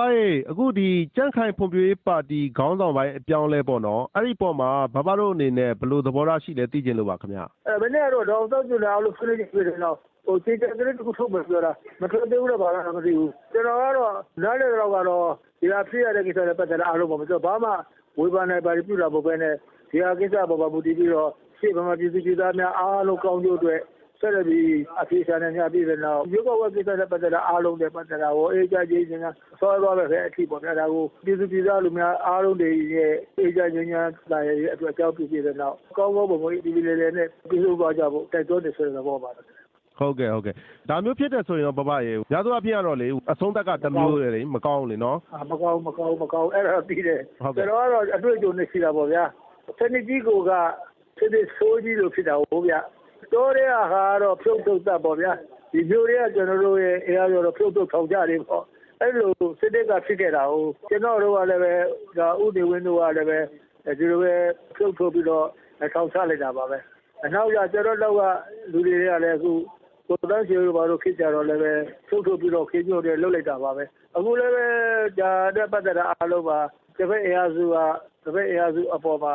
ဘာရေအခု ဒီကြန့်ခိုင်ဖွံ့ဖြိုးရေးပါတီ ခေါင်းဆောင်ပိုင်း အပြောင်းလဲပေါ့နော် အဲ့ဒီပေါ်မှာ ဘဘတို့အနေနဲ့ ဘယ်လိုသဘောထားရှိလဲ သိချင်လို့ပါခင်ဗျအဲမနေ့ကတော့ ဒေါက်တာကျူလာလို့ဆွေးနွေးကြည့်တယ်တော့ဟိုချိန်တဲ့တစ်ခု ထုတ်မယ်ပြောတာ မထွက်သေးဘူးတော့ဘာမှမသိဘူး ကျွန်တော်ကတော့ နားလေတော့ကတော့ ဒီဟာဖြစ်ရတဲ့ကိစ္စနဲ့ ပတ်သက်တဲ့အားလုံးပေါ့မဆိုဘာမှ ဝေဖန်နိုင်ပါပြတာပေါ့ပဲနဲ့ ဒီဟာကိစ္စပေါ်မှာ မူတည်ပြီးတော့ ရှေ့ဗမာပြည်သူပြည်သားများ အားလုံးကောင်းကျိုးအတွက် ဆက်လက်ပြီး အဖေရှာနေကြပြည်တဲ့နောက်ရုပ်ကဝကိစ္စနဲ့ ပတ်သက်တဲ့အားလုံးနဲ့ ပတ်သက်တာကိုအေဂျာချင်းချင်းကဆောရသွားပဲအထီးပေါ့ဗျာ ဒါကို ပြည်သူပြည်သားလူများ အားလုံးတွေရဲ့ အေဂျာချင်းချင်းတာရဲ့အတွက် အကြောင်းပြုပြတဲ့နောက် ကောင်းကောင်းပုံပုံဒီလိုလေးလေးနဲ့ ပြည်သူ့ဘာကြဖို့ တိုက်တွန်းနေဆိုတဲ့ဘောပါတော့ဟုတ်ကဲ့ဟုတ်ကဲ့ ဒါမျိုးဖြစ်တဲ့ဆိုရင်တော့ဘဘရေညာသူအဖြစ်ကတော့လေ အဆုံးသက်က တစ်မျိုးလေ မကောင်းဘူးလေနော်အာမကောင်းမကောင်းမကောင်းအဲ့ဒါပြီးတယ်ဟုတ်ကဲ့ကျွန်တော်ကတော့ အတွေ့အကြုံနဲ့ ရှိတာပေါ့ဗျာ စနစ်ကြီးကိုကစစ်စစ်ဆိုးကြီးလို့ဖြစ်တာဟုတ်ဗျာ တိုးရဲဟာကတော့ဖြုတ်ထုတ်တတ်ပေါ့ဗျာဒီမျိုးတွေကကျွန်တော်တို့ရဲ့အဲအားရောဖြုတ်ထုတ်ထောင်ကြတယ်ပေါ့အဲ့လိုစစ်တပ်ကဖြစ်ခဲ့တာဟုတ်ကျွန်တော်တို့ကလည်းပဲဒါဥဒေဝင်းတို့ကလည်းပဲဒီလိုပဲဖြုတ်ထုတ်ပြီးတော့ထောင်ချလိုက်တာပါပဲအနောက်ကျကျွန်တော်တို့ကလူတွေကလည်းအခုကိုယ်တန်းချေဘာလို့ဖြစ်ကြတော့လည်းပဲထုတ်ထုတ်ပြီးတော့ခေညို့တယ်လှုပ်လိုက်တာပါပဲအခုလည်းပဲဒါတဲ့ပတ်သက်တာအားလုံးပါတစ်ဖက်အရာစုကတစ်ဖက်အရာစုအပေါ်မှာ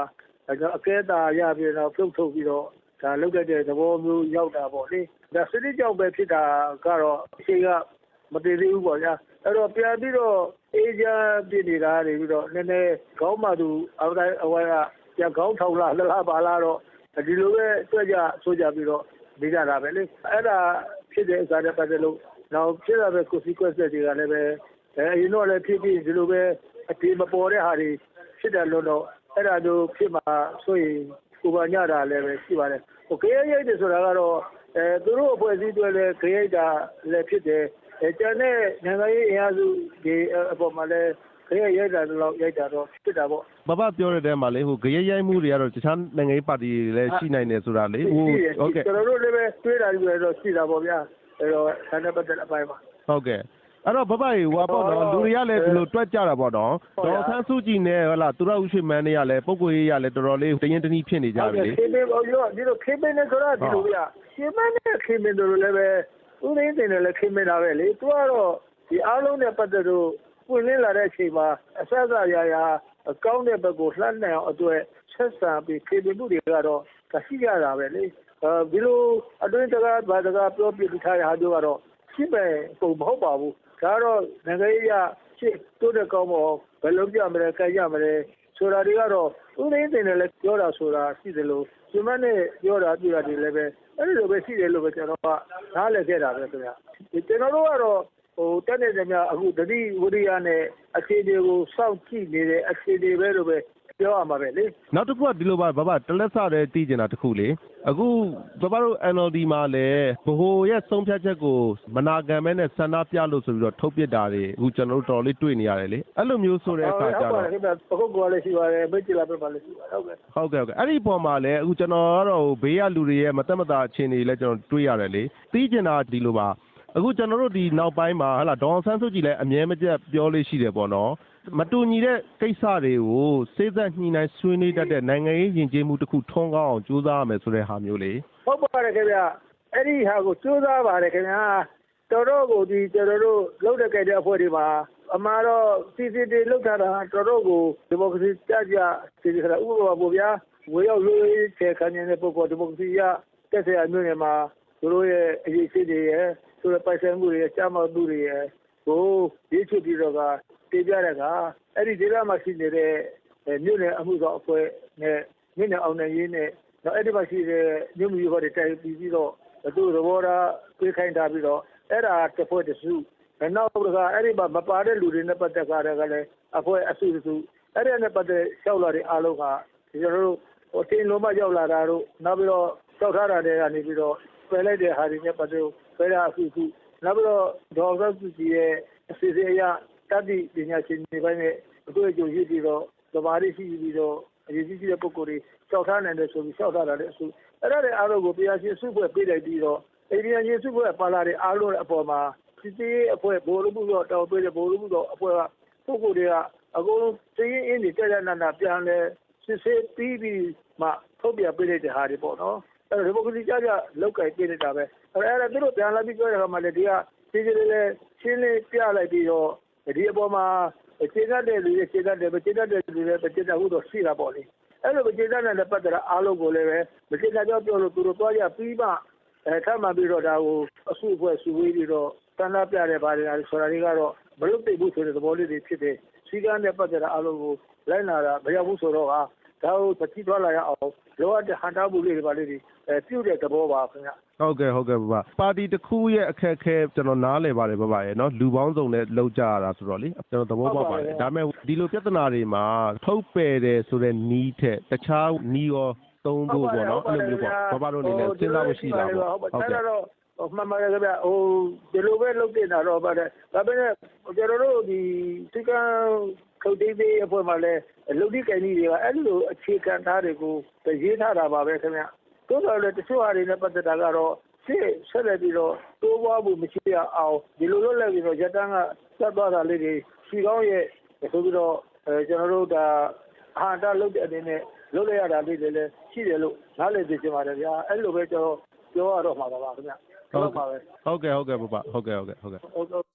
အကဲတာရပြီးတော့ဖြုတ်ထုတ်ပြီးတော့ ဒါလုတ်တဲ့သဘောမျိုးရောက်တာပေါ့လေဒါစနစ်ကြောင့်ပဲဖြစ်တာကတော့အချိန်ကမတည်သေးဘူးပေါ့ဗျာအဲ့တော့ပြန်ပြီးတော့အေဂျင့်ပြည်နေတာနေပြီးတော့နည်းနည်းခေါင်းမှသူအဝတိုင်းအဝိုင်းကပြန်ခေါင်းထောင်လာလှလားပါလားတော့ဒီလိုပဲတွေ့ကြဆိုကြပြီးတော့နေကြတာပဲလေအဲ့ဒါဖြစ်တဲ့ဥစ္စာနဲ့ပတ်သက်လို့နောက်ဖြစ်လာတဲ့ consequence တွေကလည်းပဲအဲအရင်တော့လည်းဖြစ်ပြီးဒီလိုပဲအပြေမပေါ်တဲ့ဟာတွေဖြစ်တယ်လို့တော့အဲ့ဒါတို့ဖြစ်မှာဆိုရင် ကိုပါညတာလည်းပဲရှိပါတယ်ဟိုခေရိတ်တယ်ဆိုတာကတော့အဲသူတို့အဖွဲ့အစည်းတွေလည်းခေရိတ်တာလည်းဖြစ်တယ်အဲကျန်တဲ့ နိုင်ငံရေးအင်အားစုဒီအပေါ်မှာလည်းခေရိတ်ရိုက်တာတော့ရိုက်တာတော့ ဖြစ်တာပေါ့ဘဘပြောတဲ့တဲမှာလေဟိုကြရရိုက်မှုတွေကတော့ တခြားနိုင်ငံရေးပါတီတွေလည်း ရှိနိုင်တယ်ဆိုတာလေဟိုဟုတ်ကဲ့ကျွန်တော်တို့လည်းပဲ တွေးတာတွေတော့ ရှိတာပေါ့ဗျာ အဲ့တော့ဆန္ဒပတ်သက်အပိုင်းပါဟုတ်ကဲ့ အဲ့တော့ဘဘရေဟိုပေါ့နော်လူတွေကလည်းဒီလိုတွက်ကြတာပေါ့နော်ဟုတ်ဒေါပါ်ဆန်းစုကြည်နဲ့ဟလာသူရဦးရွှေမန်းတွေကလည်းပုံကိုယ်ရေးရလည်းတော်တော်လေးတရင်တနည်းဖြစ်နေကြပြီလေခေမေဘောရောဒီလိုခေမေနဲ့ဆိုတာဒီလိုဗျာရှင်မနဲ့ခေမေတို့လည်းပဲဦးရင်းတင်တယ်လည်းခေမေတာပဲလေသူကတော့ဒီအားလုံးနဲ့ပတ်သက်လို့ပွင့်လင်းလာတဲ့အချိန်မှာအဆက်အစရာရာအကောင်းတဲ့ဘက်ကိုလှမ်းနိုင်အောင်အတွက်ဆက်ဆံပြီးခေမေမှုတွေကတော့ကရှိကြတာပဲလေအဲဒီလိုအတွင်းတကားဘာတကားပြောပြထားတဲ့ဟာတို့ကတော့ရှိမယ်ပုံမဟုတ်ပါဘူး ဒါကတော့ နိုင်ငံရေးအရ ရှစ်တိုးတဲ့ကောင်းမောဘယ်လိုပြမလဲကြိုက်ရမလဲဆိုတာတွေကတော့ ဦးရင်းတင်တယ်လည်း ပြောတာဆိုတာရှိတယ်လို့ရှင်မနဲ့ ပြောတာပြတာတွေလည်းပဲ အဲ့ဒီလိုပဲရှိတယ်လို့ပဲကျွန်တော်က နားလည်ခဲ့တာပဲခင်ဗျဒီကျွန်တော်တို့ကတော့ဟိုတက်နေတယ်များအခုတတိဝရိယနဲ့ အခြေအနေကို စောင့်ကြည့်နေတဲ့ အခြေအနေပဲလို့ပဲ ပြောရမှာပဲလေနောက်တစ်ခုကဒီလိုပါဘဘတလက်စတဲ့တည်ကျင်တာတစ်ခုလေအခုဘဘတို့ NLD မှာလည်းဘဟိုရဲ့ဆုံးဖြတ်ချက်ကိုမနာခံမဲနဲ့ဆန္ဒပြလို့ဆိုပြီးတော့ထုတ်ပစ်တာတွေအခုကျွန်တော်တို့တော်တော်လေးတွေ့နေရတယ်လေအဲ့လိုမျိုးဆိုတဲ့အခါကျဟုတ်ပါတော့တယ်ခင်ဗျပခုတ်ကောလည်းရှိပါတယ်မိတ်ချလာပြပါလည်းရှိပါတယ်ဟုတ်ကဲ့ဟုတ်ကဲ့ဟုတ်ကဲ့အဲ့ဒီပုံမှာလည်းအခုကျွန်တော်ကတော့ဟိုဘေးကလူတွေရဲ့မတက်မတာအခြေအနေလည်းကျွန်တော်တွေ့ရတယ်လေသိကျင်တာဒီလိုပါအခုကျွန်တော်တို့ဒီနောက်ပိုင်းမှာဟလာဒေါအောင်ဆန်းစုကြည်လည်းအမြဲမပြတ်ပြောလို့ရှိတယ်ပေါ့နော် မတူညီတဲ့ကိစ္စတွေကိုစိတ်သက်ညှိနှိုင်းဆွေးနွေးတတ်တဲ့နိုင်ငံရေးယဉ်ကျေးမှုတစ်ခုထွန်းကားအောင်ကြိုးစားရမယ်ဆိုတဲ့ဟာမျိုးလေဟုတ်ပါတယ်ခင်ဗျအဲ့ဒီဟာကိုစူးစမ်းပါတယ်ခင်ဗျာတော်တော်ကိုဒီကျွန်တော်တို့လှုပ်တဲ့ကြတဲ့အဖွဲ့တွေမှာအမှားတော့စီစီတီလှုပ်ထားတာတော်တော်ကိုဒီမိုကရေစီကြကြစီစီခါဥပမာပေါ့ဗျာဝေရောက်ရွေးချယ်ခံနေတဲ့ပုဂ္ဂိုလ်ဒီမိုကရေစီရတက်တဲ့အမျိုးတွေမှာသူတို့ရဲ့အရေးရှိတွေရဲ့သူတို့ပိုင်ဆိုင်မှုတွေရဲ့ကြာမမှုတွေရဲ့ကိုရေးချပြီးတော့က တေးပြတဲ့ကအဲ့ဒီဒေသမှာရှိနေတဲ့ မြို့နယ်အမှုဆောင်အဖွဲ့နဲ့မြို့နယ်အောင်နိုင်ရေးနဲ့တော့အဲ့ဒီမှာရှိတဲ့ မြို့မျိုးဟောတွေ တိုင်ပြီးပြီးတော့ သူ့သဘောထားပြေးခိုင်းထားပြီးတော့ အဲ့ဒါတစ်ဖွဲ့တစ်စု နောက်တစ်ခါ အဲ့ဒီမှာ မပါတဲ့လူတွေနဲ့ ပတ်သက်ကြတဲ့ကလည်း အဖွဲ့အစုတစ်စုအဲ့ဒီနဲ့ ပတ်သက်လျှောက်လာတဲ့အားလုံးကကျွန်တော်တို့ဟိုတင်လုံးမရောက်လာတာတို့ နောက်ပြီးတော့ လျှောက်ထားတာတွေကနေပြီးတော့ ပယ်လိုက်တဲ့ဟာတွေနဲ့ ပတ်သက်ပယ်တာအစုစု နောက်ပြီးတော့ ဒေါ်ဆူကြီးရဲ့ အစီအစဉ်အရ တတိပညာရှင်တွေပိုင်းနဲ့အတွေ့အကြုံရှိပြီးတော့သမာဓိရှိပြီးတော့အရေးကြီးတဲ့ပုဂ္ဂိုလ်တွေလျှောက်ထားနိုင်တယ်ဆိုပြီးလျှောက်ထားတာလည်းအစုအဲ့ဒါတွေအားလုံးကိုတရားရှင်စုဖွဲ့ပေးလိုက်ပြီးတော့အိန္ဒိယရှင်စုဖွဲ့ပါလာတဲ့အားလုံးရဲ့အပေါ်မှာစစ်သေးအဖွဲ့ဘိုလ်လူမှုတော့တောင်းပေးတဲ့ဘိုလ်လူမှုတော့အဖွဲ့ကပုဂ္ဂိုလ်တွေကအကုန်စည်ရင်အင်းတွေတက်တက်နနာပြန်လဲစစ်ဆေးပြီးပြီးမှထုတ်ပြပေးလိုက်တဲ့ဟာတွေပေါ့နော်အဲ့ဒါဒီမိုကရေစီကြကြလောက်ကင်ပေးနေတာပဲအဲ့ဒါသူတို့ပြန်လာပြီးပြောတဲ့အခါမှာလည်းဒီကဒီကြီးလေးရှင်းလေးပြလိုက်ပြီးတော့ ဒီအပေါ်မှာခြေတတ်တဲ့လူတွေခြေတတ်တယ်မခြေတတ်တဲ့လူတွေမခြေတတ်ဘူးတော့ ရှိတာပေါ့လေ အဲ့လိုမခြေတတ်တဲ့လည်းပတ်သက်တာ အားလုံးကိုလည်းပဲမခြေတတ်ကြောပြောလို့ သူတို့သွားကြပြီးမှအဲထပ်မှပြီးတော့ ဒါကို အစုအဖွဲ့ စုဝေးပြီးတော့တန်းလာပြတယ်ပါတယ်ဆိုတာတွေကတော့ မလုပ်သိဘူးဆိုတဲ့ သဘောလေးတွေ ဖြစ်တယ်စီကန်းနဲ့ ပတ်သက်တာ အားလုံးကို လိုက်လာတာ မရောက်ဘူးဆိုတော့ဟာ ဒါကိုတတိသွားလာရအောင်လောအပ်တဲ့ဟန်တာမှုလေးတွေပါလေးတွေအဲပြုတ်တဲ့သဘောပါခင်ဗျဟုတ်ကဲ့ဟုတ်ကဲ့ဘဘပါတီတစ်ခုရဲ့အခက်အခဲကျွန်တော်နားလည်ပါတယ်ဘဘရဲ့နော်လူပေါင်းစုံနဲ့လောက်ကြရတာဆိုတော့လေကျွန်တော်သဘောပေါက်ပါတယ်ဒါပေမဲ့ဒီလိုပြဿနာတွေမှာထုတ်ပယ်တယ်ဆိုတဲ့နီးထက်တခြားနီးရောသုံးဖို့ပေါ့နော်အဲ့လိုမျိုးပေါ့ဘဘတို့အနေနဲ့စဉ်းစားမရှိတာပေါ့ဟုတ်ဟုတ်ကဲ့ကဲ့တော့မှန်ပါတယ်ခင်ဗျဟိုဒီလိုပဲလုပ်တင်တာတော့ပါတယ်ဒါပေမဲ့ကျွန်တော်တို့ဒီစိကံ ခုတ်တိသေးအဖွဲ့မှာလည်းလူတိကိုင်ကြီးတွေက အဲ့လို အခြေခံထားတွေကို ရေးထားတာပါပဲခင်ဗျတိုးတော်လည်း တချို့ဟာတွေနဲ့ ပတ်သက်တာကတော့ ရှေ့ဆက်လက်ပြီးတော့ တိုးပွားမှုမရှိရအောင် ဒီလိုလုပ်လိုက်ပြီးတော့ရတန်းကစက်သွားတာလေးတွေ ရှီကောင်းရဲ့ဆိုပြီးတော့အဲကျွန်တော်တို့ ဒါအဟန္တာလုပ်တဲ့အနေနဲ့ လုပ်လိုက်ရတာလေးတွေလည်း ရှိတယ်လို့ နားလည်သိချင်ပါတယ်ဗျာ အဲ့လိုပဲ ကျွန်တော် ပြောရတော့မှာပါခင်ဗျဟုတ်ပါပဲဟုတ်ကဲ့ဟုတ်ကဲ့ဘဘဟုတ်ကဲ့ ဟုတ်ကဲ့ ဟုတ်ကဲ့ဟုတ်